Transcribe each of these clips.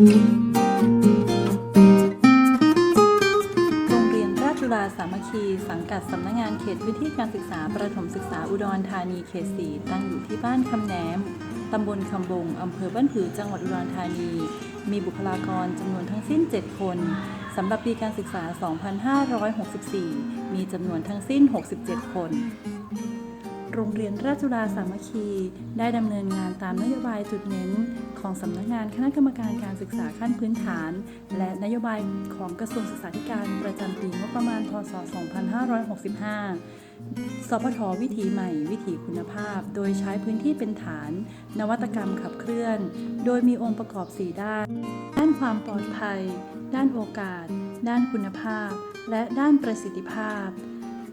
โรงเรียนราชจุฬาสามัคคี สังกัดสำนักงงานเขตพื้นที่การศึกษาประถมศึกษาอุดรธานีเขตสีตั้งอยู่ที่บ้านคำแหนมตำบลคำบงอำเภอบ้านผือจังหวัดอุดรธานี มีบุคลากรจำนวนทั้งสิ้น 7 คนสำหรับปีการศึกษา 2564 มีจำนวนทั้งสิ้น 67 คน โรงเรียนราชจุฬาสามัคคี ได้ดำเนินงานตามนโยบายจุดเน้น ของสำนักงานคณะกรรมการการศึกษาขั้นพื้นฐาน และนโยบายของกระทรวงศึกษาธิการประจำปีงบประมาณพศ 2565 สพทวิถีใหม่วิถีคุณภาพ โดยใช้พื้นที่เป็นฐาน นวัตกรรมขับเคลื่อน โดยมีองค์ประกอบ 4 ด้าน ด้านความปลอดภัย ด้านโอกาส ด้านคุณภาพ และด้านประสิทธิภาพ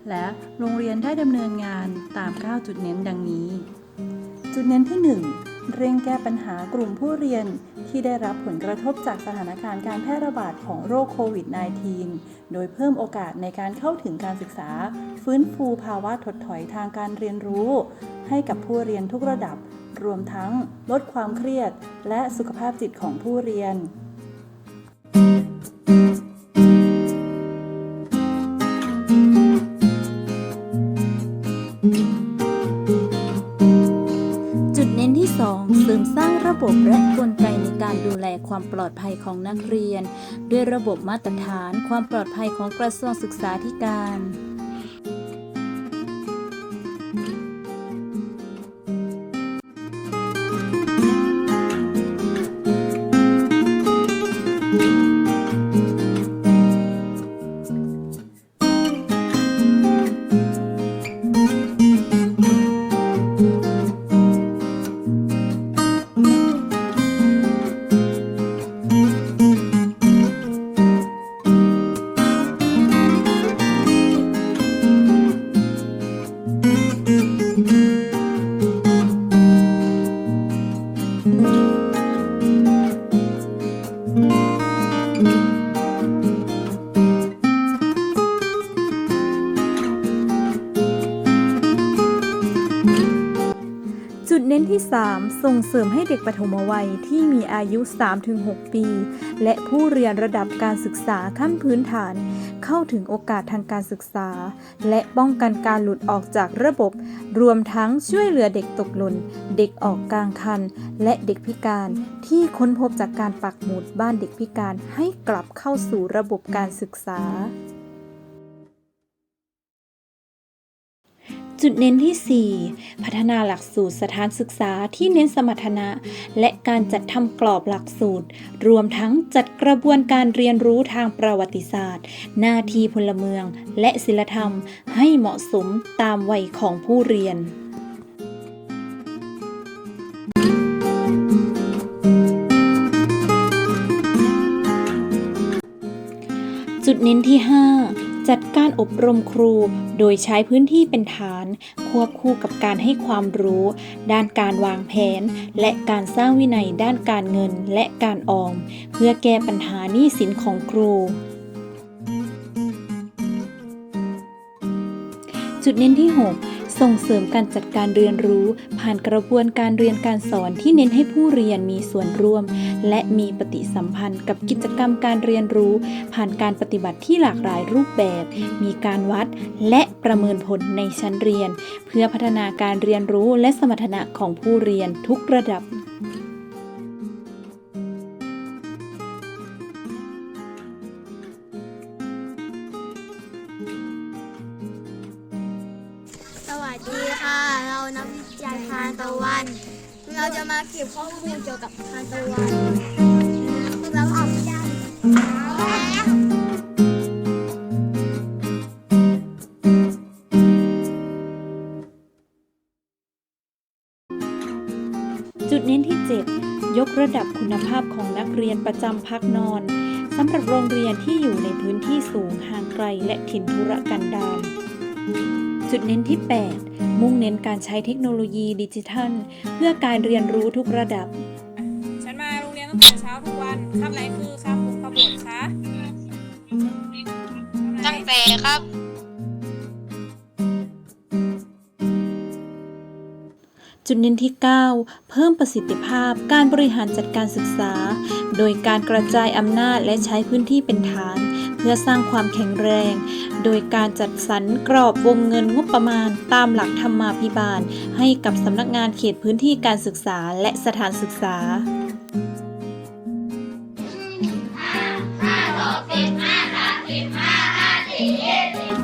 และโรงเรียนได้ดำเนินงานตาม 9 จุดเน้นดังนี้ จุดเน้นที่ 1 เร่งแก้ปัญหากลุ่มผู้เรียนที่ได้รับผลกระทบจากสถานการณ์การแพร่ระบาดของโรคโควิด -19 โดยเพิ่มโอกาสในการเข้าถึงการศึกษา ฟื้นฟูภาวะถดถอยทางการเรียนรู้ ให้กับผู้เรียนทุกระดับ รวมทั้งลดความเครียด และสุขภาพจิตของผู้เรียน มสร้างระบบและกลไกในการดูแลความปลอดภัยของนักเรียน ด้วยระบบมาตรฐานความปลอดภัยของกระทรวงศึกษาธิการจุด 3 ส่งเสริมให้เด็กปฐมวัยที่มีอายุ 3-6 ปี และผู้เรียนระดับการศึกษาขั้นพื้นฐาน เข้าถึงโอกาสทางการศึกษา และป้องกันการหลุดออกจากระบบ รวมทั้งช่วยเหลือเด็กตกหล่น เด็กออกกลางคัน และเด็กพิการที่ค้นพบจากการปักหมุดบ้านเด็กพิการให้กลับเข้าสู่ระบบการศึกษา จุดเน้นที่ 4 พัฒนาหลักสูตรสถานศึกษาที่เน้นสมรรถนะ และการจัดทำกรอบหลักสูตร รวมทั้งจัดกระบวนการเรียนรู้ทางประวัติศาสตร์ หน้าที่พลเมือง และศิลธรรมให้เหมาะสมตามวัยของผู้เรียนจุดเน้นที่ 5 จัดการอบรมครู โดยใช้พื้นที่เป็นฐาน ควบคู่กับการให้ความรู้ ด้านการวางแผน และการสร้างวินัยด้านการเงินและการออม เพื่อแก้ปัญหาหนี้สินของครูจุดเน้นที่ 6 ส่งเสริมการจัดการเรียนรู้ ผ่านกระบวนการเรียนการสอนที่เน้นให้ผู้เรียนมีส่วนร่วม และมีปฏิสัมพันธ์กับกิจกรรมการเรียนรู้ ผ่านการปฏิบัติที่หลากหลายรูปแบบ มีการวัดและประเมินผลในชั้นเรียน เพื่อพัฒนาการเรียนรู้และสมรรถนะของผู้เรียนทุกระดับ นักวิจัยทานตะวัน เราจะมาเก็บข้อมูลเกี่ยวกับทานตะวันเราออกได้จุดเน้นที่ 7 ยกระดับคุณภาพของนักเรียนประจำพักนอนสำหรับโรงเรียนที่อยู่ในพื้นที่สูงห่างไกลและถิ่นทุรกันดารจุดเน้นที่ 8 มุ่งเน้นการใช้เทคโนโลยีดิจิทัล เพื่อการเรียนรู้ทุกระดับ ฉันมาโรงเรียนตั้งแต่เช้าทุกวันคำไหนคือคำปลุกขบวนคะตั้งแต่ครับจุดเน้นที่ 9 เพิ่มประสิทธิภาพการบริหารจัดการศึกษา โดยการกระจายอำนาจและใช้พื้นที่เป็นฐานเพื่อพื่อสร้างความแข็งแรง โดยการจัดสรรกรอบวงเงินงบประมาณตามหลักธรรมาภิบาล ให้กับสำนักงานเขตพื้นที่การศึกษาและสถานศึกษาเ